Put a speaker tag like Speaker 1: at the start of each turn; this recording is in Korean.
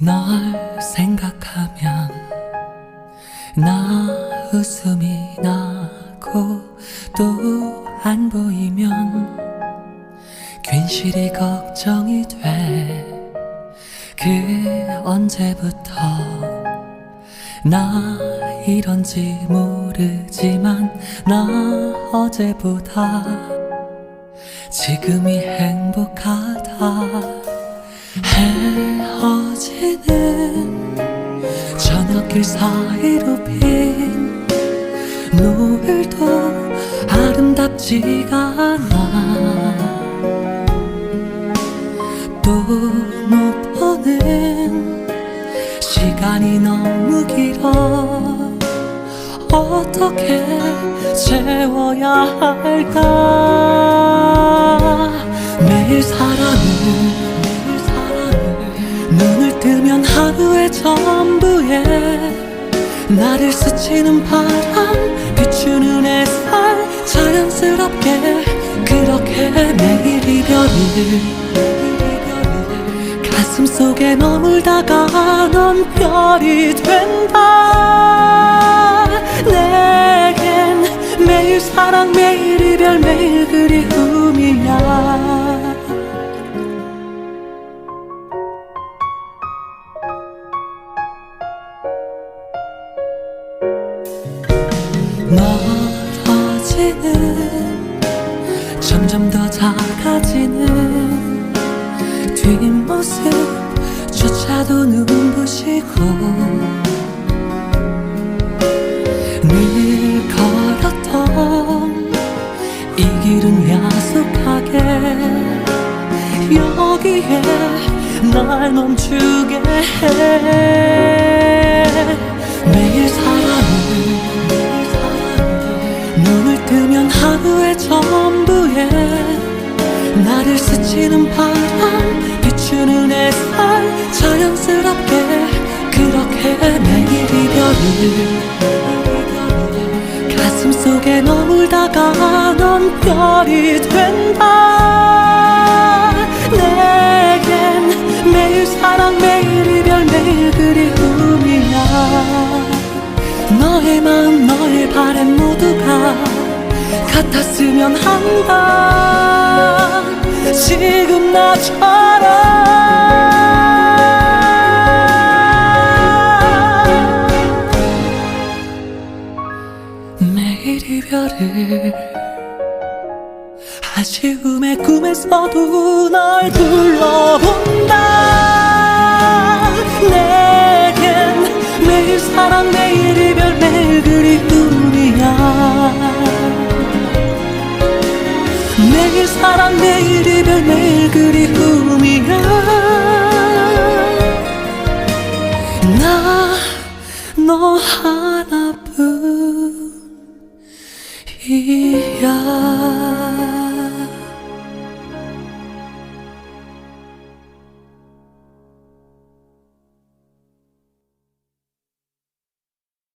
Speaker 1: 널 생각하면 나 웃음이 나고 또 안 보이면 괜시리 걱정이 돼. 그 언제부터 나 이런지 모르지만 나 어제보다 지금이 행복하다. 헤 어지는 저녁길 사이로 빈 노을도 아름답지가 않아. 또 못 보는 시간이 너무 길어. 어떻게 채워야 할까? 매일 사랑을 하루의 전부에 나를 스치는 바람 비추는 햇살 자연스럽게 그렇게 매일 이별을 가슴 속에 머물다가 넌 별이 된다. 내겐 매일 사랑 매일 이별 매일 그리움 멀어지는 점점 더 작아지는 뒷모습조차도 눈부시고 늘 걸었던 이 길은 야속하게 여기에 날 멈추게 해 스치는 바람 비추는 햇살 자연스럽게 그렇게 매일 이별을. 가슴 속에 머물다가 넌 별이 된다. 내겐 매일 사랑 매일 이별 매일 그리움이야. 너의 마음 너의 바람 모두가 같았으면 한다 나처럼 매일 이별을 아쉬움의 꿈에서도 널 불러본다. 내겐 매일 사랑 매일 이별 매일 그리움이야. 매일 사랑 매일 이별 매일 그리움이야. 나 너 하나뿐이야